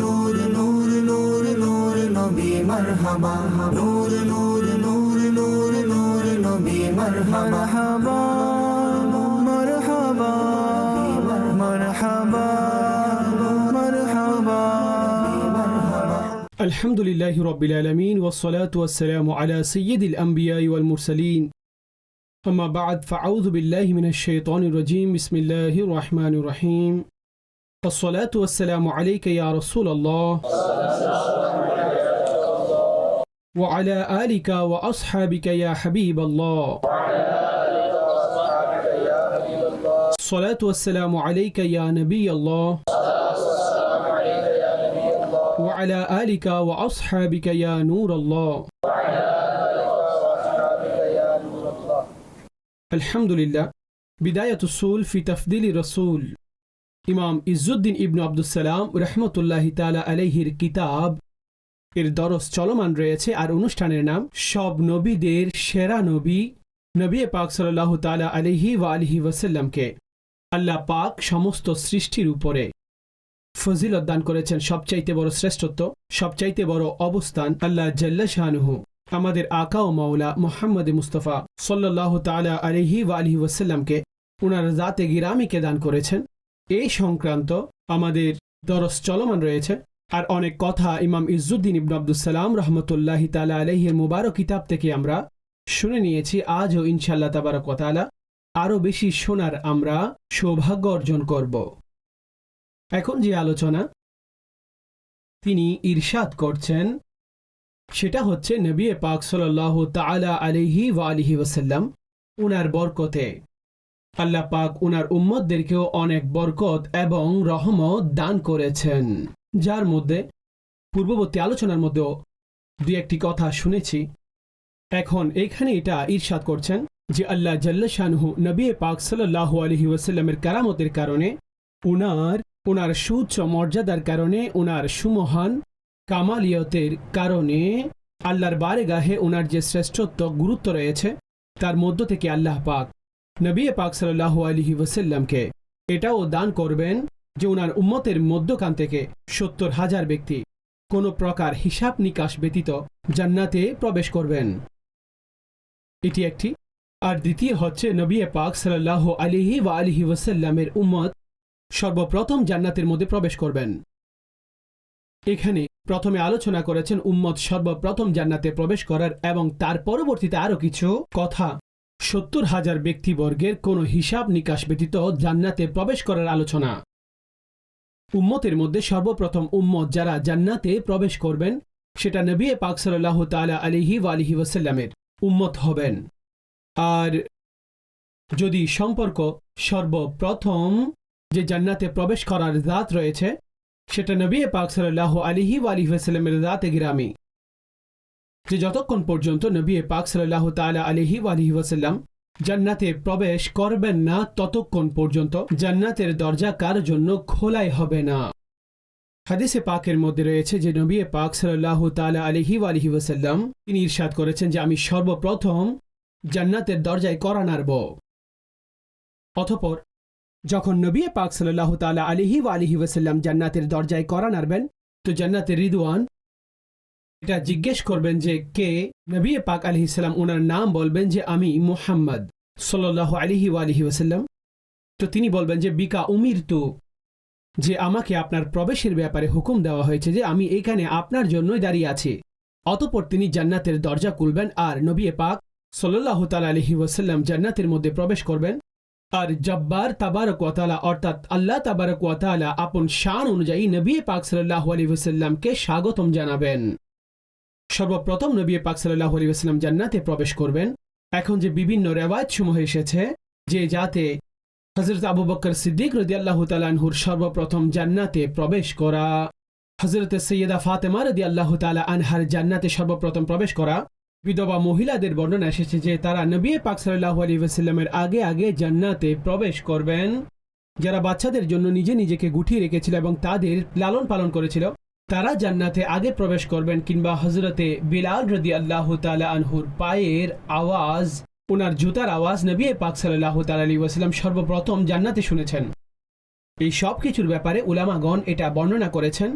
نور نور نور نور نبي مرحبا. نور نور نور نور نور نبي مرحبا. مرحبا مرحبا مرحبا مرحبا. الحمد لله رب العالمين والصلاة والسلام على سيد الأنبياء والمرسلين أما بعد فأعوذ بالله من الشيطان الرجيم بسم الله الرحمن الرحيم الصلاة والسلام عليك يا رسول الله. وعلى آلك وأصحابك يا حبيب الله. الصلاة والسلام عليك يا نبي الله. وعلى آلك وأصحابك يا نور الله. الحمد لله. بداية السول في تفضيل رسول ইমাম ইজ্জুদ্দিন ইবনু আব্দুল সালাম রহমতুল্লাহ তালা আলহির কিতাব এর দরস চলমান রয়েছে আর অনুষ্ঠানের নাম সব নবীদের সেরা নবী নবী পাক সাল্লাহ তালা আলহি ওয়া আলহি ওয়াসাল্লামকে। আল্লাহ পাক সমস্ত সৃষ্টির উপরে ফজিলত দান করেছেন সবচাইতে বড় শ্রেষ্ঠত্ব, সবচাইতে বড় অবস্থান আল্লাহ জাল্লা শাহনুহু আমাদের আকা ও মাওলা মোহাম্মদ মুস্তফা সাল্লাহ তালা আলহি ওয়া আলহি ওয়াসাল্লামকে, উনার জাতে গিরামিকে দান করেছেন। এই সংক্রান্ত আমাদের দরস চলমান রয়েছে। আর অনেক কথা ইমাম ইজ্জুদ্দিন ইবন আব্দুসালাম রহমতুল্লাহ তালা আলহির মুবারক কিতাব থেকে আমরা শুনে নিয়েছি। আজও ইনশাল্লাহ তাবারক তালা আরও বেশি শোনার আমরা সৌভাগ্য অর্জন করব। এখন যে আলোচনা তিনি ইরশাদ করছেন, সেটা হচ্ছে নবী পাক সাল্লাহ তালা আলিহি ওয়া আলিহি ওসাল্লাম উনার বরকতে। আল্লাহ পাক উনার উম্মতদেরকেও অনেক বরকত এবং রহমত দান করেছেন। যার মধ্যে পূর্ববর্তী আলোচনার মধ্যেও দুই একটি কথা শুনেছি। এখন এখানে এটা ঈর্ষাদ করছেন যে আল্লাহ জাল্লা শাহু নবী পাক সাল্লাহ আলহি ওয়াসাল্লামের কারামতের কারণে উনার ওনার সুউচ্চ মর্যাদার কারণে ওনার সুমহান কামালিয়তের কারণে আল্লাহর বারে গাহে ওনার যে শ্রেষ্ঠত্ব গুরুত্ব রয়েছে, তার মধ্য থেকে আল্লাহ পাক নবী পাক সাল্লাহ আলহি ওসাল্লামকে এটাও দান করবেন যে ওনার উম্মতের মধ্যখান থেকে সত্তর হাজার ব্যক্তি কোনো প্রকার হিসাব নিকাশ ব্যতীত জান্নাতে প্রবেশ করবেন। এটি একটি। আর দ্বিতীয় হচ্ছে নবী পাক সাল্লাহ আলিহি ওয়া আলিহি ওসাল্লামের উম্মত সর্বপ্রথম জান্নাতের মধ্যে প্রবেশ করবেন। এখানে প্রথমে আলোচনা করেছেন উম্মত সর্বপ্রথম জান্নাতে প্রবেশ করার এবং তার পরবর্তীতে আরও কিছু কথা সত্তর হাজার ব্যক্তিবর্গের কোনো হিসাব নিকাশ ব্যতীত জান্নাতে প্রবেশ করার আলোচনা। উম্মতের মধ্যে সর্বপ্রথম উম্মত যারা জান্নাতে প্রবেশ করবেন, সেটা নবী পাক সাল্লাহ তালা আলিহি আলিহি ওসাল্লামের উম্মত হবেন। আর যদি সম্পর্ক সর্বপ্রথম যে জান্নাতে প্রবেশ করার জাত রয়েছে, সেটা নবী পাক সাল্লাহ আলিহি আলিহি ওসাল্লামের জাতে গিরামি। যে যতক্ষণ পর্যন্ত নবী পাক সাল্লাহ তালা আলহি আলহি ওয়াসাল্লাম জান্নাতে প্রবেশ করবেন না, ততক্ষণ পর্যন্ত জান্নাতের দরজা কার জন্য খোলাই হবে না। হাদিসে পাকের মধ্যে রয়েছে যে নবী পাক সাল্লাহ তালা আলহি আলহি ওয়াসাল্লাম তিনি ইরশাদ করেছেন যে আমি সর্বপ্রথম জান্নাতের দরজায় করা নাড়ব। অথপর যখন নবী পাক সাল্লাহ তালা আলহি আলহি ওয়াসাল্লাম জান্নাতের দরজায় করা নাড়বেন, তো জান্নাতের রিদওয়ান এটা জিজ্ঞেস করবেন যে কে? নবী পাক আলহি ইসলাম ওনার নাম বলবেন যে আমি মুহাম্মদ সাল্লাহ আলিহি আলহি ওসাল্লাম তো তিনি বলবেন যে বিকা উমির তু। যে আমাকে আপনার প্রবেশের ব্যাপারে হুকুম দেওয়া হয়েছে যে আমি এখানে আপনার জন্যই দাঁড়িয়ে আছি। অতপর তিনি জান্নাতের দরজা খুলবেন আর নবী পাক সাল্লাহ তাল আলহি ওসাল্লাম জান্নাতের মধ্যে প্রবেশ করবেন। আর জব্বার তাবারক ওয়াতালা অর্থাৎ আল্লাহ তাবারক ওয়াতালা আপন শান অনুযায়ী নবী পাক সাল্লাহ আলী ওসাল্লামকে স্বাগতম জানাবেন। সর্বপ্রথম নবী পাক সাল্লাহ আলী জান্নাতে প্রবেশ করবেন। এখন যে বিভিন্ন রেওয়ায়ত সমূহ এসেছে, যে যাতে হজরত আবু বকর সিদ্দিক রদি আল্লাহ তালানহুর সর্বপ্রথম জান্নাতে প্রবেশ করা হজরত সৈয়দা ফাতেমা রদি আল্লাহ তালা আনহার জান্নাতে সর্বপ্রথম প্রবেশ করা, বিধবা মহিলাদের বর্ণনা এসেছে যে তারা নবী পাক সাল্লাহ আলী আগে আগে জান্নাতে প্রবেশ করবেন। যারা বাচ্চাদের জন্য নিজে নিজেকে গুটিয়ে রেখেছিল এবং তাদের লালন পালন করেছিল তারা জান্নাতে আগে প্রবেশ করবেন কিংবা হজরতে বিলাল রদি আল্লাহ তালা আনহুর পায়ের আওয়াজ ওনার জুতার আওয়াজ নবী পাক সাল্লাহ তালী ওয়াসাল্লাম সর্বপ্রথম জান্নাতে শুনেছেন। এই সব কিছুর ব্যাপারে উলামাগণ এটা বর্ণনা করেছেন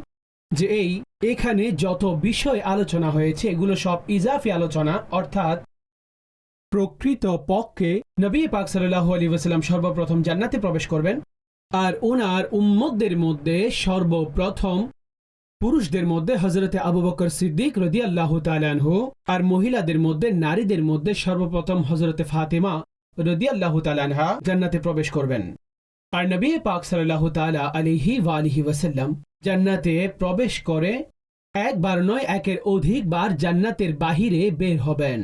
যে এই এখানে যত বিষয় আলোচনা হয়েছে, এগুলো সব ইজাফি আলোচনা, অর্থাৎ প্রকৃত পক্ষে নবী পাক সাল্লাহ আলী ওয়াসাল্লাম সর্বপ্রথম জান্নাতে প্রবেশ করবেন, আর ওনার উম্মতদের মধ্যে সর্বপ্রথম পুরুষদের মধ্যে হজরতে আবু বকর সিদ্দিক রদি আল্লাহ তালানহু আর মহিলাদের মধ্যে নারীদের মধ্যে সর্বপ্রথম হজরতে ফাতেমা রদি আল্লাহ তালানহা জান্নাতে প্রবেশ করবেন। আর নবী পাক সাল্লাহ তালা আলিহি ওয়ালিহি ওয়াসাল্লাম জান্নাতে প্রবেশ করে একবার নয়, একের অধিক বার জান্নাতের বাহিরে বের হবেন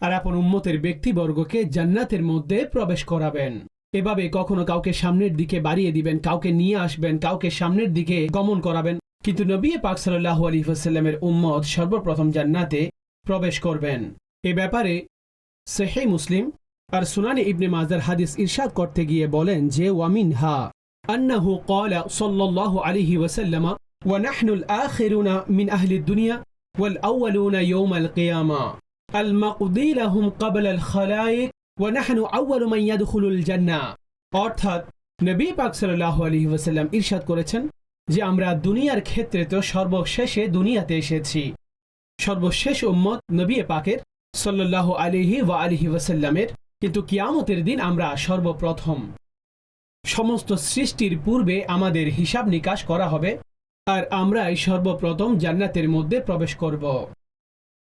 আর আপন উম্মতের ব্যক্তিবর্গকে জান্নাতের মধ্যে প্রবেশ করাবেন। এভাবে কখনো কাউকে সামনের দিকে বাড়িয়ে দিবেন, কাউকে নিয়ে আসবেন, কাউকে সামনের দিকে গমন করাবেন। কিন্তু নবী পাক সাল্লাহ আলী ওয়াসাল্লামের উম্মত সর্বপ্রথম জান্নাতে প্রবেশ করবেন এ ব্যাপারে সেহে মুসলিম আর সুনানি ইবনে মাজার হাদিস ইরশাদ করতে গিয়ে বলেন যে ওয়ামিন হা أنه قال صلى الله عليه وسلم ونحن الآخرون من أهل الدنيا والأولون يوم القيامة المقضي لهم قبل الخلائق ونحن أول من يدخل الجنة অর্থাৎ নবী পাক সাল্লাল্লাহু আলাইহি ওয়াসাল্লাম ইরশাদ করেছেন যে আমরা দুনিয়ার ক্ষেত্রে তো সর্বশেষে দুনিয়াতে এসেছি। সর্বশেষ উম্মত নবী পাকের সাল্লাল্লাহু আলাইহি ওয়া আলিহি ওয়াসাল্লামের, কিন্তু কিয়ামতের দিন আমরা সর্বপ্রথম। সমস্ত সৃষ্টির পূর্বে আমাদের হিসাব নিকাশ করা হবে, আর আমরাই সর্বপ্রথম জান্নাতের মধ্যে প্রবেশ করব।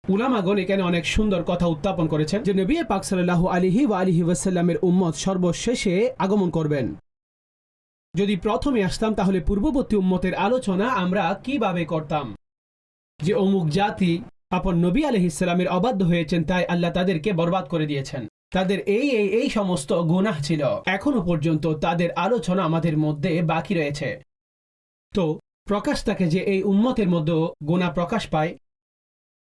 উলামাগণ এখানে অনেক সুন্দর কথা উত্থাপন করেছেন যে নবী পাক সাল্লাল্লাহু আলিহি ওয়া আলিহি ওয়াসাল্লামের উম্মত সর্বশেষে আগমন করবেন। যদি প্রথমে আসতাম, তাহলে পূর্ববর্তী উম্মতের আলোচনা আমরা কীভাবে করতাম? যে অমুক জাতি আপন নবী আলহিসাল্লামের অবাধ্য হয়েছেন, তাই আল্লাহ তাদেরকে বরবাদ করে দিয়েছেন। তাদের এই এই এই সমস্ত গুনাহ ছিল। এখনও পর্যন্ত তাদের আলোচনা আমাদের মধ্যে বাকি রয়েছে। তো প্রকাশ থাকে যে এই উম্মতের মধ্যে গোনা প্রকাশ পায়।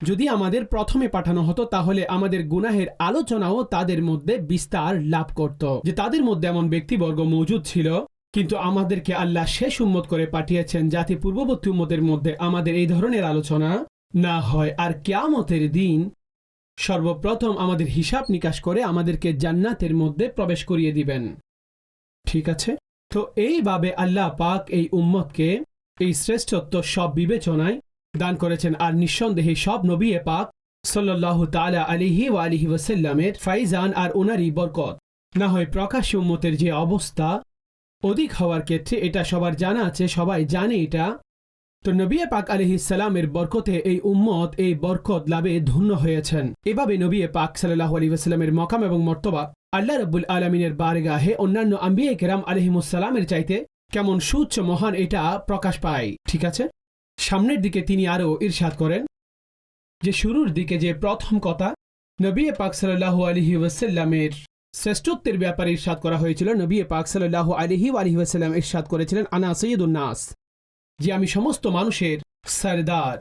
যদি আমাদের প্রথমে পাঠানো হতো, তাহলে আমাদের গুনাহের আলোচনাও তাদের মধ্যে বিস্তার লাভ করত। যে তাদের মধ্যে এমন ব্যক্তিবর্গ মজুদ ছিল কিন্তু আমাদেরকে আল্লাহ শেষ উম্মত করে পাঠিয়েছেন যাতে পূর্ববর্তী উম্মতের মধ্যে আমাদের এই ধরনের আলোচনা না হয়। আর কেয়ামতের দিন সর্বপ্রথম আমাদের হিসাব নিকাশ করে আমাদেরকে জান্নাতের মধ্যে প্রবেশ করিয়ে দিবেন। ঠিক আছে? তো এইভাবে আল্লাহ পাক এই উম্মতকে এই শ্রেষ্ঠত্ব সব বিবেচনায় দান করেছেন। আর নিঃসন্দেহে সব নবী পাক সাল্লাহ তালা আলিহি ওয়া আলিহি ওয়াসাল্লামের ফাইজান আর ওনারই বরকত। না হয় প্রকাশ্য উম্মতের যে অবস্থা অধিক হওয়ার ক্ষেত্রে এটা সবার জানা আছে, সবাই জানে এটা। তো নবী পাক আলহিসাল্লামের বরকতে এই উম্মত এই বরকত লাভে ধন্য হয়েছেন। এভাবে নবী পাক সাল্লাহ আলী ওয়াসাল্লামের মকাম এবং মর্তবা আল্লাহ রব্বুল আলমিনের বারগাহে অন্যান্য আম্বিয়া কেরাম আলহিমুসাল্লামের চাইতে কেমন সুচ্চ মহান এটা প্রকাশ পায়। ঠিক আছে? সামনের দিকে তিনি আরও ইরশাদ করেন যে শুরুর দিকে যে প্রথম কথা নবী পাক সাল্লাহ আলহি ওয়াসাল্লামের শ্রেষ্ঠত্বের ব্যাপারে ইরশাদ করা হয়েছিল। নবী পাক সাল্লাহ আলহি আলহি ওয়াসাল্লাম ইরশাদ করেছিলেন, আনা সৈয়দুন্নাস যে আমি সমস্ত মানুষের সরদার।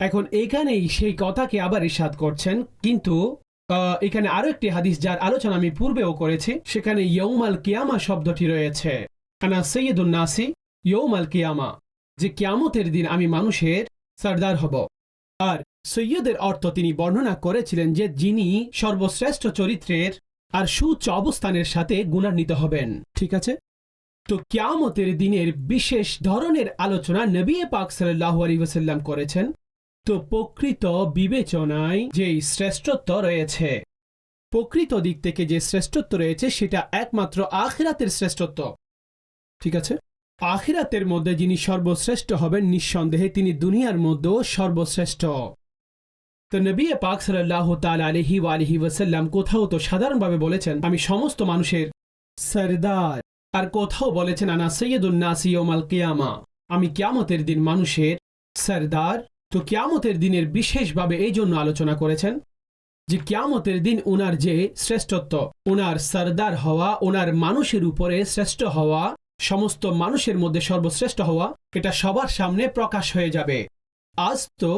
এখন এখানেই সেই কথাকে আবার ইরশাদ করছেন, কিন্তু এখানে আরও একটি হাদিস যার আলোচনা আমি পূর্বেও করেছি, সেখানে ইয়ৌমাল কিয়ামা শব্দটি রয়েছে। আনা সৈয়দুন্নাসি ইয়ৌমাল কিয়ামা যে কিয়ামতের দিন আমি মানুষের সর্দার হব। আর সৈয়দের অর্থ তিনি বর্ণনা করেছিলেন যে, যিনি সর্বশ্রেষ্ঠ চরিত্রের আর সুউচ্চ অবস্থানের সাথে গুণান্বিত হবেন, ঠিক আছে? তো কিয়ামতের দিনের বিশেষ ধরনের আলোচনা নবী পাক সাল্লাহ আলী ওসাল্লাম করেছেন। তো প্রকৃত বিবেচনায় যেই শ্রেষ্ঠত্ব রয়েছে, প্রকৃত দিক থেকে যে শ্রেষ্ঠত্ব রয়েছে সেটা একমাত্র আখিরাতের শ্রেষ্ঠত্ব, ঠিক আছে? আখিরাতের মধ্যে যিনি সর্বশ্রেষ্ঠ হবেন, নিঃসন্দেহে তিনি দুনিয়ার মধ্যেও সর্বশ্রেষ্ঠ। তো নবী পাক সাল্লাহ তাল আলহি আলহি ওয়াসাল্লাম কোথাও তো সাধারণভাবে বলেছেন, আমি সমস্ত মানুষের সরদার। আর কোথাও বলেছেন, আনা সৈয়দুন্নাসি ওমাল কিয়ামা। আমি কিয়ামতের দিন মানুষের সরদার। তো কিয়ামতের দিনের বিশেষভাবে এই জন্য আলোচনা করেছেন যে কিয়ামতের দিন ওনার যে শ্রেষ্ঠত্ব ওনার সরদার হওয়া ওনার মানুষের উপরে শ্রেষ্ঠ হওয়া, সমস্ত মানুষের মধ্যে সর্বশ্রেষ্ঠ হওয়া, এটা সবার সামনে প্রকাশ হয়ে যাবে। আজ তো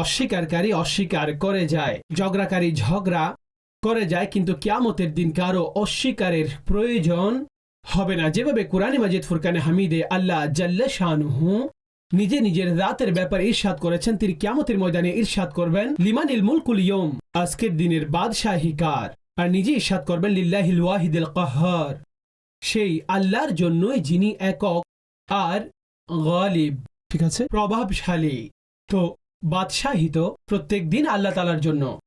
অস্বীকারী অস্বীকার করে যায়। ঝগড়াকারী ঝগড়া করে যায়, কিন্তু কিয়ামতের দিন কারও অস্বীকারের প্রয়োজন হবে না। যেভাবে কোরআনে মাজিদ ফুরকানে হামিদে আল্লাহ জাল্লা শাহনুহু নিজে নিজের রাতের ব্যাপারে ইরশাদ করেছেন, তিনি কিয়ামতের ময়দানে ইরশাদ করবেন, লিমানিল মুলকুল ইয়ম, আজকের দিনের বাদশাহী কার? আর নিজে ইরশাদ করবেন, লিল্লাহিল ওয়াহিদুল কাহার। সেই আল্লাহর জন্যই যিনি একক আর গালিব। ঠিক আছে? প্রভাবশালী। তো বাদশাহী তো প্রত্যেক দিন আল্লাহ তালার জন্য।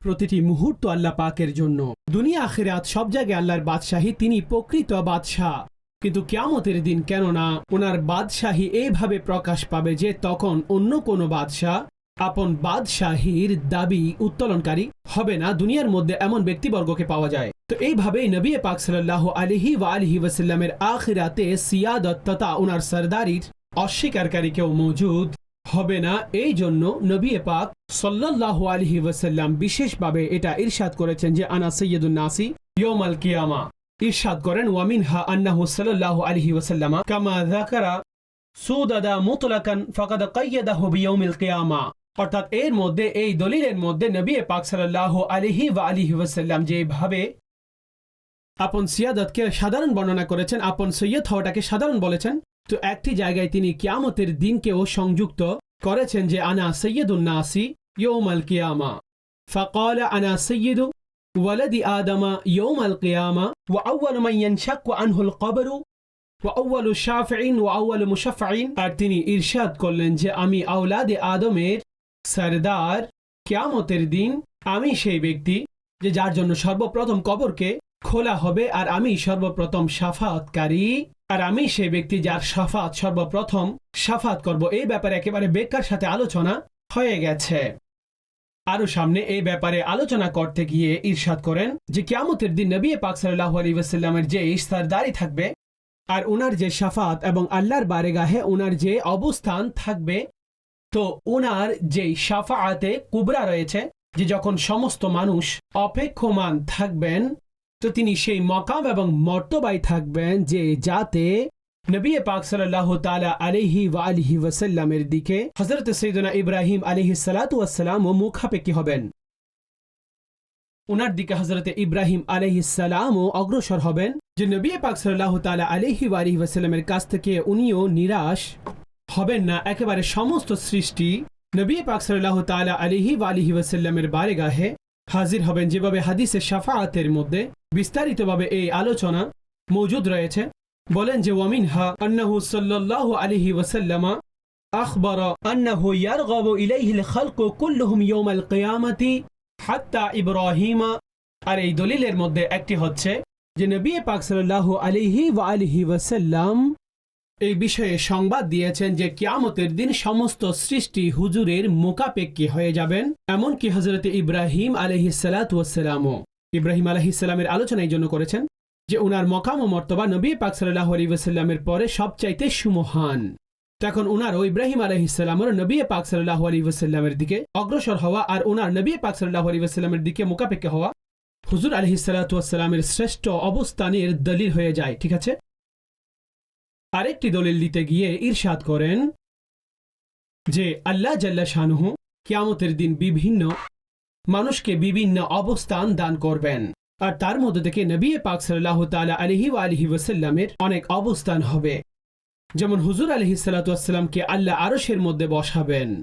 প্রতিটি মুহূর্ত আল্লাহ পাকের জন্য। দুনিয়া আখেরাত সব জায়গায় আল্লাহর বাদশাহী, তিনি প্রকৃত বাদশাহ। কিন্তু কেয়ামতের দিন কেননা ওনার বাদশাহী এইভাবে প্রকাশ পাবে যে তখন অন্য কোনো বাদশাহ, আপন বাদশাহীর দাবি উত্তোলনকারী হবে না। দুনিয়ার মধ্যে এমন ব্যক্তিবর্গকে পাওয়া যায়। তো এইভাবেই নবী পাক সাল্লাহ আলিহি ওয়া আলিহি ওয়াসাল্লামের আখিরাতে সিয়াদত তথা ওনার সরদারির অস্বীকারী কেউ মজুদ হবে না। এই জন্য নবী পাক সাল্লাহ আলহি ওয়াসাল্লাম বিশেষভাবে এটা ইরশাদ করেছেন যে, আনা সৈয়দুল নাসি ইয়মাল কিয়ামা। ইরশাদ করেন ওয়ামিনহা আন্নাহু সাল্লাল্লাহু আলাইহি ওয়াসাল্লাম কামা যাকারা সুদাদা মুতলাকান ফাকাদ কাইয়াদাহু বিয়াউমিল কিয়ামা। অর্থাৎ এর মধ্যে, এই দলিলের মধ্যে নবী পাক সাল্লাল্লাহু আলাইহি ওয়া আলিহি ওয়াসাল্লাম যেভাবে আপন সিয়াদতকে সাধারণ বর্ণনা করেছেন আপন সৈয়দ হওয়াটাকে সাধারণ বলেছেন তো একটি জায়গায় তিনি কিয়ামতের দিনকেও সংযুক্ত করেছেন যে আনা সৈয়দুন নাসি ইয়ৌমাল কিয়ামা فقال أنا سيد ولد آدم يوم القيامة وأول من ينشق عنه القبر وأول شافع وأول مشفع আর তিনি ইরশাদ করলেন যে আমি আওলাদে আদমের সরদার কিয়ামতের দিন আমি সেই ব্যক্তি যে যার জন্য সর্বপ্রথম কবরকে খোলা হবে আর আমি সর্বপ্রথম সাফাতকারী। আর আমি সেই ব্যক্তি যার সাফাত সর্বপ্রথম সাফাত করব, এই ব্যাপারে একেবারে বেকার সাথে আলোচনা হয়ে গেছে। আরও সামনে এই ব্যাপারে আলোচনা করতে গিয়ে ইরশাদ করেন যে, কিয়ামতের দিন নবী পাক সাল্লাহ আলী ওয়াসাল্লামের যে ইস্তারদারি থাকবে আর ওনার যে সাফাত এবং আল্লাহর বারেগাহে ওনার যে অবস্থান থাকবে, তো ওনার যে সাফাতে কুবরা রয়েছে যে, যখন সমস্ত মানুষ অপেক্ষমান থাকবেন তো তিনি সেই মকাম এবং মর্তবাই থাকবেন যে যাতে নবী পাক সাল্লাহ তালা আলহি ওয়া আলহি ওয়াসাল্লামের দিকে হজরত সৈদনা ইব্রাহিম আলহি সালাতাম ও মুখাপেক্ষি হবেন। ওনার দিকে হজরত ইব্রাহিম আলহি সালামও অগ্রসর হবেন যে নবী পাক সাল্লাহ তালা আলহি ওয়া আলহি ওয়াসাল্লামের কাছ থেকে উনিও নিরাশ হবেন না। একেবারে সমস্ত সৃষ্টি নবী পাক সাল্লাহ তালা আলহি ওয়া আলহি ওয়াসাল্লামের বারেগাহে হাজির হবেন যেভাবে হাদিসে সাফাআতের মধ্যে বিস্তারিতভাবে এই আলোচনা মজুদ রয়েছে। বলেন যে ওয়ামিন হা আন্নাহু সাল্লাহ আলিহি ওসাল্লামা আখবর আন্নাহু ইয়ারগব ইলাইহিল খালকু কুল্লুহুম ইয়াউমাল কিয়ামাতি হাত্তা ইব্রাহিমা। আর এই দলিলের মধ্যে একটি হচ্ছে যে, নবী পাক সাল্লাল্লাহু আলিহি ওয়া আলিহি ওয়াসাল্লাম এই বিষয়ে সংবাদ দিয়েছেন যে কিয়ামতের দিন সমস্ত সৃষ্টি হুজুরের মোকাপেক্ষী হয়ে যাবেন, এমনকি হজরত ইব্রাহিম আলহি সালাতামও ইব্রাহিম আলহিসাল্লামের আলোচনা এই জন্য করেছেন যে ওনার মকাম ও মর্তবা নবী পাক সাল্লাহ আলী ওসাল্লামের পরে সবচাইতে সুমহান। তখন ওনারও ইব্রাহিম আলহিসাল্লামের নবী পাক সাল্লাহ আলী ওসাল্লামের দিকে অগ্রসর হওয়া আর ওনার নবী পাক সাল্লাহ আলী ওসাল্লামের দিকে মোকাপেক্ষে হওয়া হুজুর আলহি সাল্লাতামের শ্রেষ্ঠ অবস্থানের দলিল হয়ে যায়, ঠিক আছে? আরেকটি দলিল দিতে গিয়ে ইরশাদ করেন যে আল্লাহ জাল্লা শাহনুহু কিয়ামতের দিন বিভিন্ন মানুষকে বিভিন্ন অবস্থান দান করবেন। আর তার মধ্যে থেকে নবী পাক সাল্লাহ তালা আলহি আলহি ওসাল্লামের অনেক অবস্থান হবে। যেমন হুজুর আলহি সাল্লাতামকে আল্লাহ আরশের মধ্যে বসাবেন।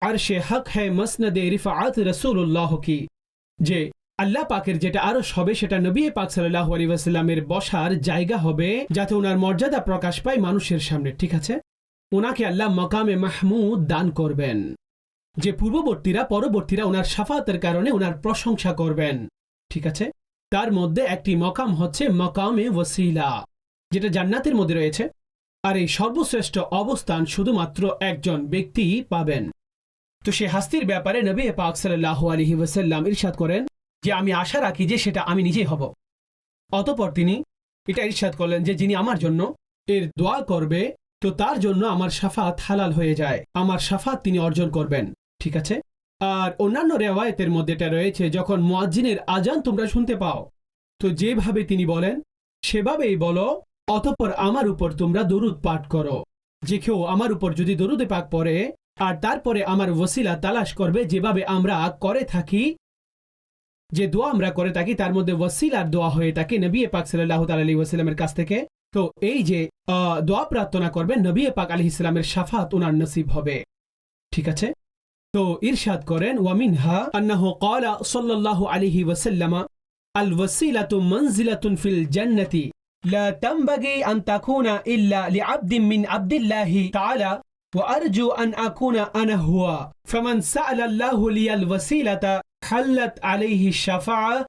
আর সে হক হ্যায় মসনদে রিফাআত রসুল্লাহ কি? যে আল্লাহ পাকের যেটা আরও হবে, সেটা নবী পাক সাল্লাহ আলী ওয়াসাল্লামের বসার জায়গা হবে, যাতে ওনার মর্যাদা প্রকাশ পায় মানুষের সামনে। ঠিক আছে? ওনাকে আল্লাহ মকামে মাহমুদ দান করবেন। যে পূর্ববর্তীরা, পরবর্তীরা ওনার সাফাতের কারণে ওনার প্রশংসা করবেন। ঠিক আছে? তার মধ্যে একটি মকাম হচ্ছে মকামে ওসিলা যেটা জান্নাতের মধ্যে রয়েছে। আর এই সর্বশ্রেষ্ঠ অবস্থান শুধুমাত্র একজন ব্যক্তি পাবেন। তো সে হাস্তির ব্যাপারে নবী পাক সাল্লাহ আলহি ওসাল্লাম ইরশাদ করেন যে আমি আশা রাখি যে সেটা আমি নিজেই হব। অতপর তিনি এটা ইরশাদ করলেন যে যিনি আমার জন্য এর দোয়া করবে, তো তার জন্য আমার সাফাত হালাল হয়ে যায়। আমার সাফাত তিনি অর্জন করবেন। ঠিক আছে? আর অন্যান্য রেওয়ায়তের মধ্যে এটা রয়েছে, যখন মুয়াজ্জিনের আজান তোমরা শুনতে পাও, তো যেভাবে তিনি বলেন, সেভাবেই বলো, অতপর আমার উপর তোমরা দরুদ পাঠ করো। যে কেউ আমার উপর যদি দরুদে পাক পড়ে, আর তারপরে আমার ওসিলা তালাশ করবে, যেভাবে আমরা করে থাকি যে দোয়া আমরা করে থাকি তার মধ্যে ওসিলার দোয়া হয়ে থাকে নবী পাক সাল্লাহ তালী ওয়াসাল্লামের কাছ থেকে তো এই যে আহ, দোয়া প্রার্থনা করবেন নবী পাক আলহ ইসলামের সাফাত ওনার নসিব হবে ঠিক আছে তো ইরশাদ করেন ওয়ামিনহা আন্নাহু ক্বালা সাল্লাল্লাহু আলাইহি ওয়াসাল্লাম আল ওয়াসিলাতু মানজিলাতুন ফিল জান্নাতি لا تنبغي أن تكون إلا لعبد من عبد الله تعالى وأرجو أن أكون أنا هو فمن سأل الله لي الوسيلة খাল্লাত আলিহি শাফা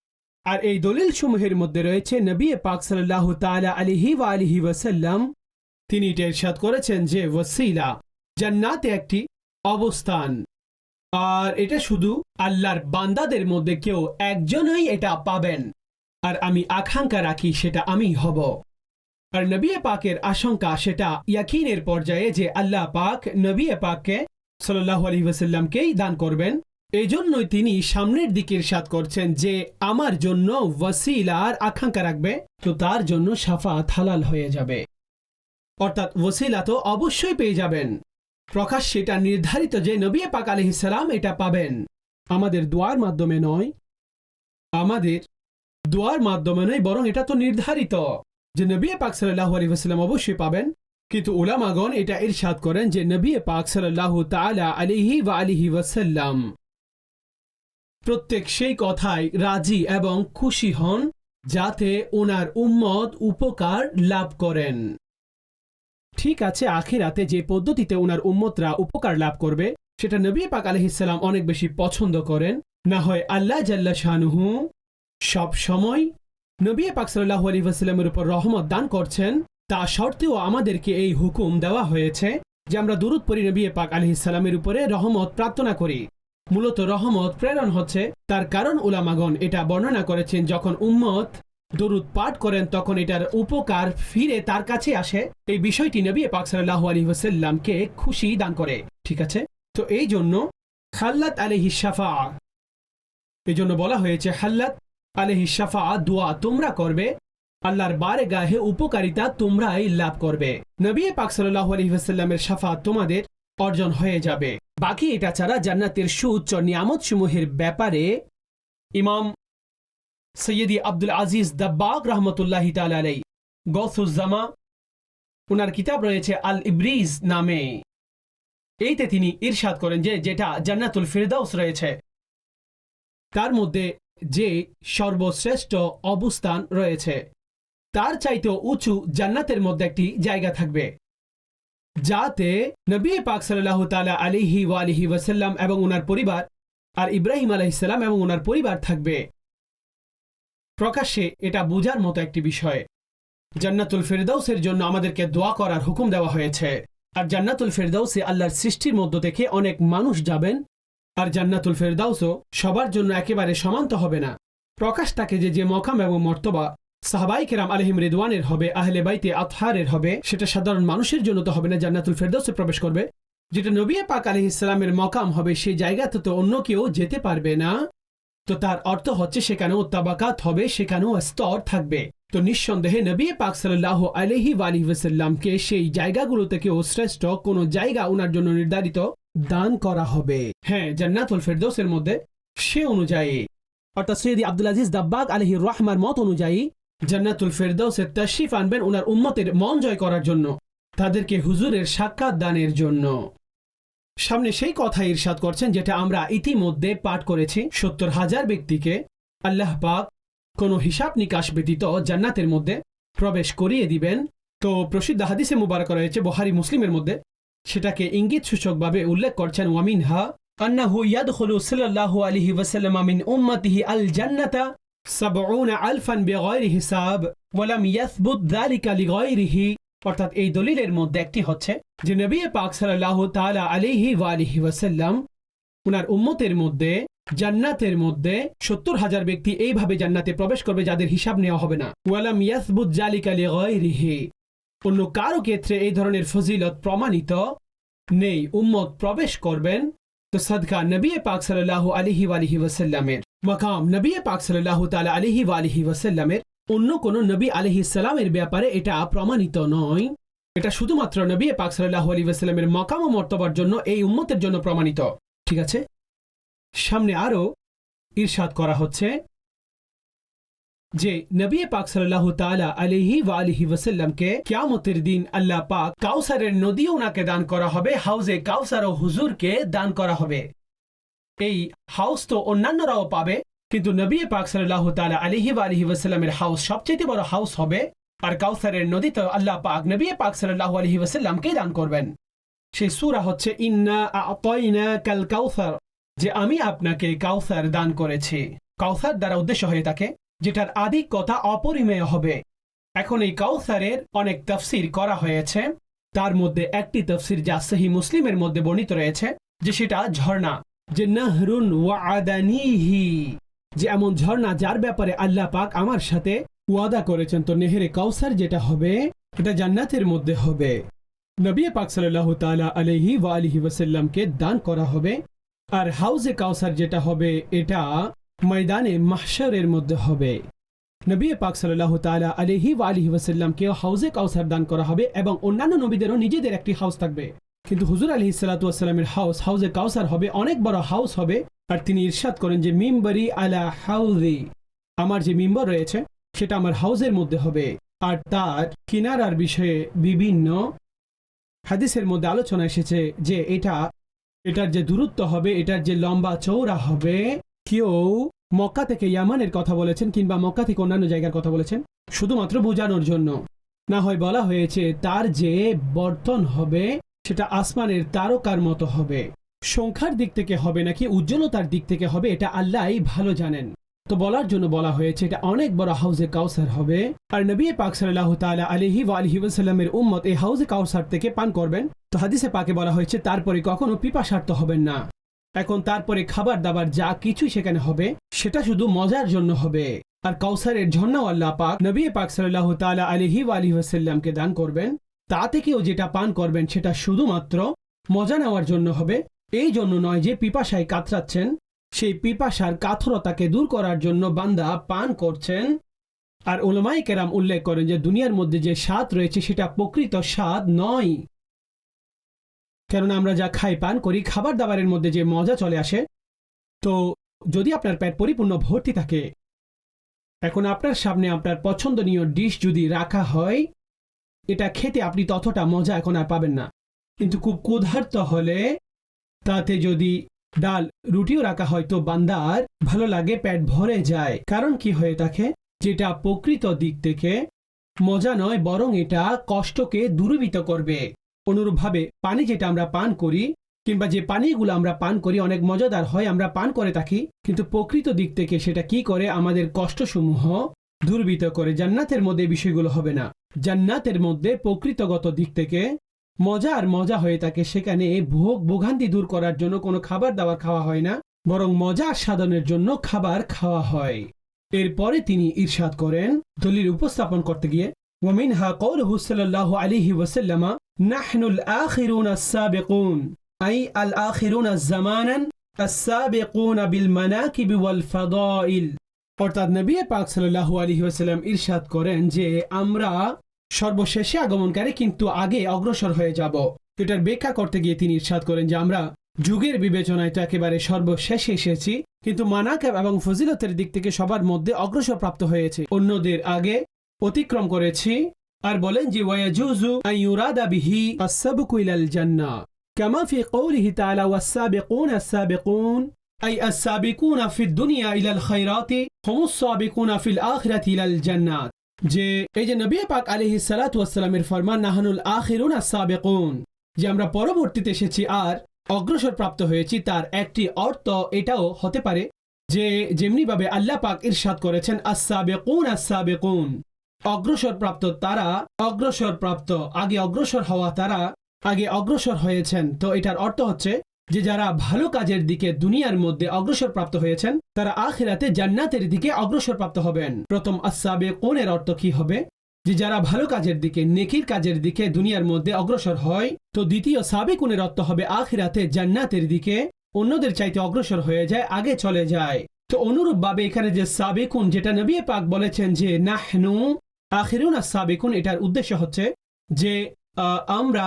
আর এই দলিল সমূহের মধ্যে রয়েছে, নবী পাক সাল্লাহ তালা আলিহি ওয়া আলিহি ওয়াসাল্লাম, তিনি টেরশাদ করেছেন যে, ওয়াসিলা, জান্নাতে একটি অবস্থান। আর এটা শুধু আল্লাহর বান্দাদের মধ্যে কেউ একজনই এটা পাবেন। আর আমি আকাঙ্ক্ষা রাখি সেটা আমি হব। আর নবী পাকের আশঙ্কা সেটা ইয়াকিনের পর্যায়ে যে, আল্লাহ পাক নবী পাককে সাল্লাহ আলি ওয়াসাল্লামকেই দান করবেন। এই জন্যই তিনি সামনের দিকে ইরশাদ করছেন যে, আমার জন্য ওয়াসিলার আকাঙ্ক্ষা রাখবে, তো তার জন্য সাফাত হালাল হয়ে যাবে। অর্থাৎ ওসিলা তো অবশ্যই পেয়ে যাবেন। প্রকাশ সেটা নির্ধারিত যে, নবী পাক আলহিসাম এটা পাবেন। আমাদের দোয়ার মাধ্যমে নয়। আমাদের দোয়ার মাধ্যমে নয়, বরং এটা তো নির্ধারিত যে, নবী পাক সাল্লাহ আলী ওসাল্লাম অবশ্যই পাবেন। কিন্তু উলামাগণ এটা ইরশাদ করেন যে, নবী পাক সাল্লাহ তালা আলিহি ওয়া আলিহি ওয়াসাল্লাম প্রত্যেক সেই কথায় রাজি এবং খুশি হন, যাতে ওনার উম্মত উপকার লাভ করেন। ঠিক আছে, আখিরাতে যে পদ্ধতিতে ওনার উম্মতরা উপকার লাভ করবে, সেটা নবী পাক আলহিসাল্লাম অনেক বেশি পছন্দ করেন। না হয় আল্লাহ জাল্লা শাহনুহু সব সময় নবী পাক সাল্লাহ আলী ওয়াসাল্লামের উপর রহমত দান করছেন, তা সত্ত্বেও আমাদেরকে এই হুকুম দেওয়া হয়েছে যে আমরা দুরুদ পরি নবী পাক আলহিসাল্লামের উপরে রহমত প্রার্থনা করি। মূলত রহমত প্রেরণ হচ্ছে। তার কারণ উলামাগণ এটা বর্ণনা করেছেন, যখন উম্মত দরুদ পাঠ করেন, তখন এটার উপকার ফিরে তার কাছে আসে। এই বিষয়টি নবী পাক সাল্লাহ আলী ওসাল্লামকে খুশি দান করে, ঠিক আছে? তো এই জন্য খাল্লাত আলহি শাফা, এই জন্য বলা হয়েছে হাল্লাত আলহি শাফা দোয়া তোমরা করবে, আল্লাহর বারে গাহে উপকারিতা তোমরাই লাভ করবে। নবী পাক সাল্লাহ আলী ওসাল্লামের শাফা তোমাদের অর্জন হয়ে যাবে। বাকি এটা ছাড়া জান্নাতের সুউচ্চ নিয়ামত সমূহের ব্যাপারে ইমাম সৈয়দি আব্দুল আজিজ দাব্বাক রহমতুল্লাহ তালাই গসুজ্জামা ওনার কিতাব রয়েছে আল ইব্রিজ নামে। এইতে তিনি ইরশাদ করেন যে, যেটা জান্নাতুল ফিরদাউস রয়েছে। তার মধ্যে যে সর্বশ্রেষ্ঠ অবস্থান রয়েছে, তার চাইতেও উঁচু জান্নাতের মধ্যে একটি জায়গা থাকবে। যাতে নবী পাক সাল্লাহ তালা আলিহি ওয়ালিহি ওয়াসাল্লাম এবং ওনার পরিবার আর ইব্রাহিম আলাইসাল্লাম এবং ওনার পরিবার থাকবে। প্রকাশ্যে এটা বোঝার মতো একটি বিষয়। জান্নাতুল ফেরদাউসের জন্য আমাদেরকে দোয়া করার হুকুম দেওয়া হয়েছে। আর জান্নাতুল ফেরদাউসে আল্লাহর সৃষ্টির মধ্য থেকে অনেক মানুষ যাবেন, আর জান্নাতুল ফেরদাউসও সবার জন্য একেবারে সমান্ত হবে না। প্রকাশ তাকে যে যে মকাম এবং মর্তবা সাহাবাই কেরাম আলহিম রেদওয়ানের হবে, আহলে বাইতে আতহারের হবে, সেটা সাধারণ মানুষের জন্য তো হবে না, জান্নাতুল ফেরদাউসে প্রবেশ করবে। যেটা নবী পাক আলহ ইসলামের মকাম হবে, সেই জায়গাতে তো অন্য কেউ যেতে পারবে না। তো তার অর্থ হচ্ছে, সেখানেও তাবাকাত হবে, সেখানেও স্তর থাকবে। তো নিঃসন্দেহে নবী পাক সাল্লাহ আলহি আলী সেই জায়গাগুলো থেকেও শ্রেষ্ঠ কোনো জায়গা ওনার জন্য নির্ধারিত দান করা হবে। হ্যাঁ জান্নাতুল ফেরদৌসের মধ্যে সে অনুযায়ী। অর্থাৎ সৈয়দি আব্দুল আজিজ দাব্বাগ আলহি রহমার মত অনুযায়ী জান্নাতুল ফেরদৌসের তশরিফ আনবেন ওনার উম্মতের মন জয় করার জন্য, তাদেরকে হুজুরের সাক্ষাৎ দানের জন্য। সামনে সেই কথা ইরশাদ করছেন যেটা আমরা ইতিমধ্যে পাঠ করেছি, সত্তর হাজার ব্যক্তিকে আল্লাহ পাক কোনো হিসাব নিকাশ ব্যতীত জান্নাতের মধ্যে প্রবেশ করিয়ে দিবেন। তো প্রসিদ্ধ হাদিসে মুবারক রয়েছে বহারি মুসলিমের মধ্যে সেটাকে ইঙ্গিত সূচকভাবে উল্লেখ করছেন ওয়ামিন হা আন্নাহু ইয়াদখুলু সাল্লাল্লাহু আলাইহি ওয়াসাল্লাম মিন উম্মতিহি আল জান্নাতা সাবউন আলফান হিসাব, ওয়ালাম অর্থাৎ এই দলিলের মধ্যে একটি হচ্ছে যে নবী পাক আলাইহি ওয়া আলিহি ওয়াসাল্লাম, উনার উম্মতের মধ্যে, জান্নাতের মধ্যে সত্তর হাজার ব্যক্তি এইভাবে জান্নাতে প্রবেশ করবে যাদের হিসাব নেওয়া হবে না। ওয়ালাম ইয়াসবুত জালিকা লিগাইরিহি অন্য কারও ক্ষেত্রে এই ধরনের ফজিলত প্রমাণিত নেই। উম্মত প্রবেশ করবেন তো সদকা নবী পাক ওয়া আলিহি ওয়াসাল্লামের মাকাম, নবী পাক সাল্লাল্লাহু তাআলা আলাইহি ওয়া আলিহি ওয়াসাল্লামের অন্য কোন নবী আলহি সালামের ব্যাপারে এটা প্রমাণিত নয়। এটা শুধুমাত্র নবী পাক সাল্লাহ আলী ওয়াসাল্লামের মকাম ও মর্তবার জন্য এই উম্মতের জন্য প্রমাণিত। ঠিক আছে? সামনে আরও ইরশাদ করা হচ্ছে। যে নবী পাক আলাইহি ওয়া আলিহি ওয়াসাল্লামকে কিয়ামতের দিন আল্লাহ পাক কাউসারের নদী ওনাকে দান করা হবে, হাউজে কাউসার ও হুজুরকে দান করা হবে। এই হাউস তো অন্যান্যরাও পাবে, কিন্তু নবী পাক সাল্লাল্লাহু তাআলা আলাইহি ওয়া আলিহি ওয়াসাল্লামের হাউস সবচেয়ে বড় হাউস হবে, আর কাউসারের নদী তো আল্লাহ পাক নবী পাক সাল্লাল্লাহু আলাইহি ওয়াসাল্লামকে দান করবেন। সেই সুরা হচ্ছে, ইন্না আতাইনা কাল কাউসার যে আমি আপনাকে কাউসার দান করেছি। কাউসার দ্বারা উদ্দেশ্য হয়ে থাকে যেটার কথা অপরিমেয় হবে। এখন এই কাউসারের অনেক তফসির করা হয়েছে। তার মধ্যে একটি তফসির যা সহি মুসলিমের মধ্যে বর্ণিত রয়েছে, যে সেটা ঝর্ণা, যে নাহরুন ওয়াদানিহি, যে এমন ঝর্ণা যার ব্যাপারে আল্লাহ পাক আমার সাথে ওয়াদা করেছেন। তো নেহেরে কাউসার যেটা হবে, এটা জান্নাতের মধ্যে হবে। নবী পাক সাল্লাল্লাহু তাআলা আলাইহি ওয়া আলিহি ওয়াসাল্লামকে দান করা হবে। আর হাউজে কাউসার যেটা হবে, এটা ময়দানে মাহশরের মধ্যে হবে। নবী পাক সাল্লাল্লাহু তাআলা আলাইহি ওয়া আলিহি ওয়াসাল্লামকে হাউজে কাউসার দান করা হবে এবং অন্যান্য নবীদেরও নিজেদের একটি হাউস থাকবে। কিন্তু হুজুর আলহি সাল্লাতু ওয়াসাল্লামের হাউস, হাউজে কাউসার হবে, অনেক বড় হাউস হবে। আর তিনি ইরশাদ করেন যে, মিম্বরি আলা হাউজি। আমার যে মিম্বর রয়েছে, সেটা আমার হাউজের মধ্যে হবে। আর তার কিনারার বিষয়ে বিভিন্ন হাদিসের মধ্যে আলোচনা এসেছে যে, এটা, এটার যে দূরত্ব হবে, এটার যে লম্বা চৌড়া হবে কেউ মক্কা থেকে ইয়ামানের কথা বলেছেন কিংবা মক্কা থেকে অন্যান্য জায়গার কথা বলেছেন, শুধুমাত্র বোঝানোর জন্য। না হয় বলা হয়েছে, তার যে বর্তন হবে, সেটা আসমানের তারকার মতো হবে। সংখ্যার দিক থেকে হবে নাকি উজ্জ্বলতার দিক থেকে হবে, এটা আল্লাহই ভালো জানেন। তো বলার জন্য বলা হয়েছে, এটা অনেক বড় হাউজে কাউসার হবে। আর নবী পাক সাল্লাহ তাআলা আলহি ওয়া আলহি ওয়াসাল্লামের উম্মত এই হাউজে কাউসার থেকে পান করবেন। তো হাদিসে পাকে বলা হয়েছে, তারপরে কখনো পিপাসার্থ হবেন না। এখন তারপরে খাবার দাবার যা কিছু সেখানে হবে, সেটা শুধু মজার জন্য হবে। আর কাউসারের ঝর্ণাও আল্লাহ পাক নবী পাক সাল্লাহ তাআলা আলহি আলহি ওয়াসাল্লামকে দান করবেন। তা থেকেও যেটা পান করবেন সেটা শুধুমাত্র মজা নেওয়ার জন্য হবে। এই জন্য নয় যে পিপাসায় কাতরাচ্ছেন, সেই পিপাসার কাথরতাকে দূর করার জন্য বান্দা পান করছেন। আর ওলমাই কেরাম উল্লেখ করেন যে দুনিয়ার মধ্যে যে স্বাদ রয়েছে সেটা প্রকৃত স্বাদ নয়। কেননা আমরা যা খাই, পান করি, খাবার দাবারের মধ্যে যে মজা চলে আসে, তো যদি আপনার পেট পরিপূর্ণ ভর্তি থাকে, এখন আপনার সামনে আপনার পছন্দনীয় ডিশ যদি রাখা হয়, এটা খেতে আপনি ততটা মজা এখন আর পাবেন না। কিন্তু খুব ক্ষুধার্ত হলে তাতে যদি ডাল রুটিও রাখা হয়, তো বান্দার ভালো লাগে, পেট ভরে যায়। কারণ কি হয়ে থাকে? যেটা প্রকৃত দিক থেকে মজা নয়, বরং এটা কষ্টকে দূরীভূত করবে। অনুরূপভাবে পানি যেটা আমরা পান করি, কিংবা যে পানিগুলো আমরা পান করি, অনেক মজাদার হয়, আমরা পান করে থাকি। কিন্তু প্রকৃত দিক থেকে সেটা কি করে? আমাদের কষ্টসমূহ দুর্বিত করে। জান্নাতের মধ্যে বিষয়গুলো হবে না। জান্নাতের মধ্যে প্রকৃতগত দিক থেকে মজা আর মজা হয়ে থাকে। সেখানে ভোগ ভোগান্তি দূর করার জন্য কোনো খাবার দাবার খাওয়া হয় না, বরং মজা আস্বাদনের জন্য খাবার খাওয়া হয়। এরপরে তিনি ঈর্ষাদ করেন, দলিল উপস্থাপন করতে গিয়ে ওমিন হা কৌর হুসাল্লাহ আলিহি ওসাল্লামা নাহনুল আখিরুন আসাবেকুন আই আল আখিরুন জামানান আসাবেকুন বিল মানাকিব অর্থাৎ নবী পাক সাল্লাল্লাহু আলাইহি ওয়াসাল্লাম ইরশাদ করেন যে আমরা সর্বশেষে আগমনকারী কিন্তু আগে অগ্রসর হয়ে যাব। এটার ব্যাখ্যা করতে গিয়ে তিনি ইরশাদ করেন যে আমরা যুগের বিবেচনায় তো একেবারে সর্বশেষে এসেছি, কিন্তু মানাকাব এবং ফজিলতের দিক থেকে সবার মধ্যে অগ্রসরপ্রাপ্ত হয়েছে। অন্যদের আগে অতিক্রম করেছি আর বলেন যে ওয়াজুজু আইয়ুরাদা বিহি আসাবুকু ইলাল জান্নাহ। কামা ফি তাআলা ওয়াসাবিকুন আসাবিকুন আই আসাবিকুন ফি দুনিয়া ইলাল খায়রাতি ফিল আখিরাতি ইলাল জান্নাত। যে, এই যে নবী পাক ফরমান, নাহানুল আখিরুন আসাবেকুন যে আমরা পরবর্তীতে এসেছি আর অগ্রসর প্রাপ্ত হয়েছি, তার একটি অর্থ এটাও হতে পারে যে, যেমনিভাবে আল্লাহ পাক ইরশাদ করেছেন আসাবেকুন আসাবেকুন অগ্রসর প্রাপ্ত তারা অগ্রসর প্রাপ্ত আগে অগ্রসর হওয়া তারা আগে অগ্রসর হয়েছেন। তো এটার অর্থ হচ্ছে যে যারা ভালো কাজের দিকে দুনিয়ার মধ্যে অগ্রসর প্রাপ্ত হয়েছেন, তারা আখিরাতে জান্নাতের দিকে অগ্রসর প্রাপ্ত হবেন। প্রথম আসাবে কোনের অর্থ কি হবে? যে যারা ভালো কাজের দিকে, নেকির কাজের দিকে দুনিয়ার মধ্যে অগ্রসর হয়, তো দ্বিতীয় সাবে কোনের অর্থ হবে আখিরাতে জান্নাতের দিকে অন্যদের চাইতে অগ্রসর হয়ে যায়, আগে চলে যায়। তো অনুরূপভাবে এখানে যে সাবেকুন, যেটা নবী পাক বলেছেন যে নাহনু আখিরুন সাবেকুন এটার উদ্দেশ্য হচ্ছে যে আমরা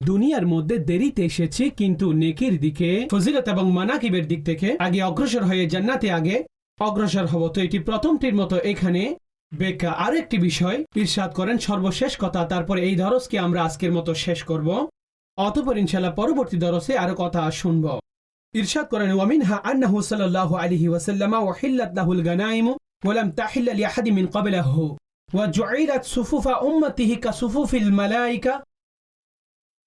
দুনিয়ার মধ্যে দেরিতে এসেছি, কিন্তু নেকির দিকে, ফজিলত এবং মানাকিবের দিক থেকে আগে অগ্রসর হয়ে জান্নাতে আগে অগ্রসর হব। তো এটি প্রথমটির মতো এখানে বেকা আরেকটি বিষয়, ইরশাদ করেন সর্বশেষ কথা, তারপরে এই দরসকে আমরা আজকের মতো শেষ করব। অতপর ইনশাল্লাহ পরবর্তী দরসে আরও কথা শুনব। ইরশাদ করেন, ওয়ামিনহা আন্নাহু সাল্লাল্লাহু আলাইহি ওয়াসাল্লাম ওয়াহিল্লাত গানাইম ওয়ালাম তাহিল্লা লিআহাদি মিন ক্বাবলাহু। وجعلت صفوف أمته كصفوف الملائكة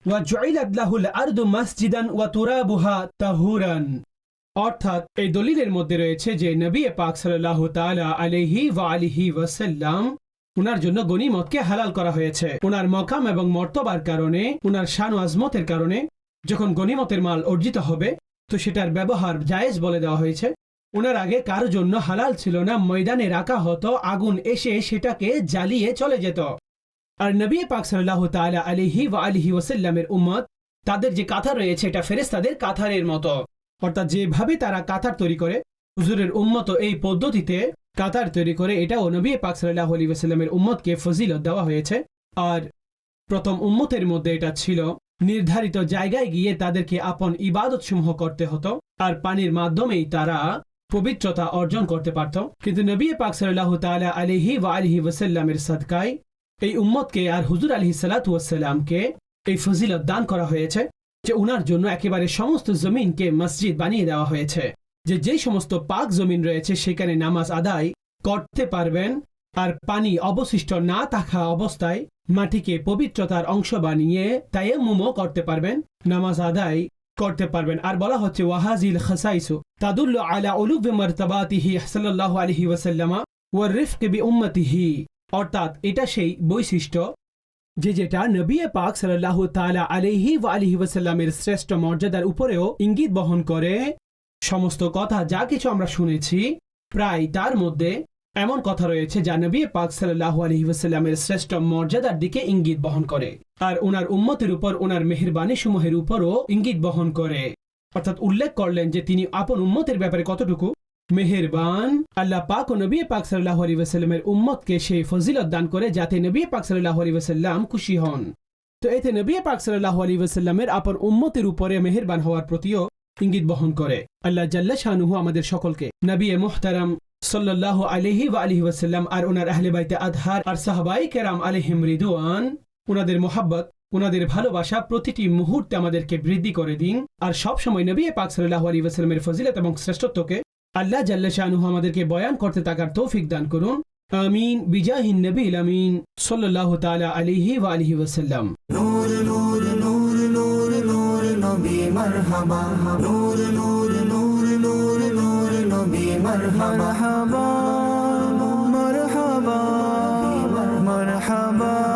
وجعلت له الأرض مسجدا وترابها طهورا অর্থাৎ এই দলিলের মধ্যে রয়েছে যে নবী পাক সাল্লাহ তাআলা আলাইহি ওয়া আলিহি ওয়াসাল্লাম উনার জন্য গনিমতকে হালাল করা হয়েছে উনার মকাম এবং মর্তবার কারণে উনার শান ও আজমতের কারণে যখন গনিমতের মাল অর্জিত হবে তো সেটার ব্যবহার জায়েজ বলে দেওয়া হয়েছে ওনার আগে কারোর জন্য হালাল ছিল না, ময়দানে রাখা হতো, আগুন এসে সেটাকে জ্বালিয়ে চলে যেত। আর নবী পাক সাল্লাহ তাআলা আলিহি ওয়া আলিহি ওয়াসাল্লামের উম্মত, তাদের যে কাঁথা রয়েছে, এটা ফেরেস্তাদের কাঁথারের মতো। অর্থাৎ যেভাবে তারা কাতার তৈরি করে, হুজুরের উম্মত এই পদ্ধতিতে কাতার তৈরি করে, এটাও নবী পাক সাল্লাহ আলী ওয়াসাল্লামের উম্মতকে ফজিলত দেওয়া হয়েছে। আর প্রথম উম্মতের মধ্যে এটা ছিল নির্ধারিত জায়গায় গিয়ে তাদেরকে আপন ইবাদত সমূহ করতে হতো, আর পানির মাধ্যমেই তারা পবিত্রতা অর্জন করতে পারত। কিন্তু নবী পাক সাল্লাহ তাআলা আলিহি ওয়া আলিহি ওয়াসাল্লামের সদকায় এই উম্মতকে আর হুজুর আলহি সালাতামকে এই ফজিলত দান করা হয়েছে যে উনার জন্য একেবারে সমস্ত জমিনকে মসজিদ বানিয়ে দেওয়া হয়েছে। যে যেই সমস্ত পাক জমিন রয়েছে সেখানে নামাজ আদায় করতে পারবেন আর পানি অবশিষ্ট না থাকা অবস্থায় মাটিকে পবিত্রতার অংশ বানিয়ে তাই তাইমুমও করতে পারবেন। নামাজ আদায় করতে পারবেন। আর বলা হচ্ছে, ওয়াহাজিল খাসাইসু তাদুল্লু আলা উলুব মারতাবাতিহি সাল্লাল্লাহু আলাইহি ওয়াসাল্লামা ওয়ার রিফক বি উম্মতিহি অর্থাৎ এটা সেই বৈশিষ্ট্য যে যেটা নবী পাক সাল্লাল্লাহু তাআলা আলাইহি ওয়া আলিহি ওয়াসাল্লামের শ্রেষ্ঠ মর্যাদার উপরেও ইঙ্গিত বহন করে। সমস্ত কথা, যা কিছু আমরা শুনেছি, প্রায় তার মধ্যে এমন কথা রয়েছে যা নবী পাক সাল্লাল্লাহু আলাইহি ওয়াসাল্লামের শ্রেষ্ঠ মর্যাদার দিকে ইঙ্গিত বহন করে আর ওনার উম্মতের উপর ওনার মেহেরবানি সমূহের উপরও ইঙ্গিত বহন করে। অর্থাৎ উল্লেখ করলেন যে তিনি আপন উম্মতের ব্যাপারে কতটুকু? মেহেরবান আল্লাহ পাক ও নবী পাক সাল্লাল্লাহু আলাইহি ওয়াসাল্লামের উম্মতকে সেই ফজিলত দান করে যাতে নবী পাক সাল্লাল্লাহু আলাইহি ওয়াসাল্লাম খুশি হন। তো এতে নবী পাক সাল্লাল্লাহু আলাইহি ওয়াসাল্লামের আপন উম্মতের উপরে মেহেরবান হওয়ার প্রতিও ইঙ্গিত বহন করে। আল্লাহ জাল্লা শানুহু আমাদের সকলকে, নবী মুহতারাম সাল্লাল্লাহু আলাইহি ওয়া আলিহি ওয়াসাল্লাম আর ওনার আহলে বাইতে আদহার আর সাহাবাই কেরাম আলাইহিম রিদওয়ান। ওনাদের মোহাব্বত ওনাদের ভালোবাসা প্রতিটি মুহূর্তে আমাদেরকে বৃদ্ধি করে দিন। আর সব সময় নবী পাক সাল্লাল্লাহু আলাইহি ওয়াসাল্লামের ফজিলত এবং শ্রেষ্ঠত্বকে আল্লাহ জাল্লা শাহনুহ আমাদেরকে বয়ান করতে থাকার তৌফিক দান করুন। আমিন। বিজাহিন নবী আমিন। সাল্লাল্লাহু তাআলা আলাইহি ওয়া আলিহি ওয়াসাল্লাম। নূর নূর নূর নূর নূর, নবী মারহাবা। নূর নূর مرحبا مرحبا مرحبا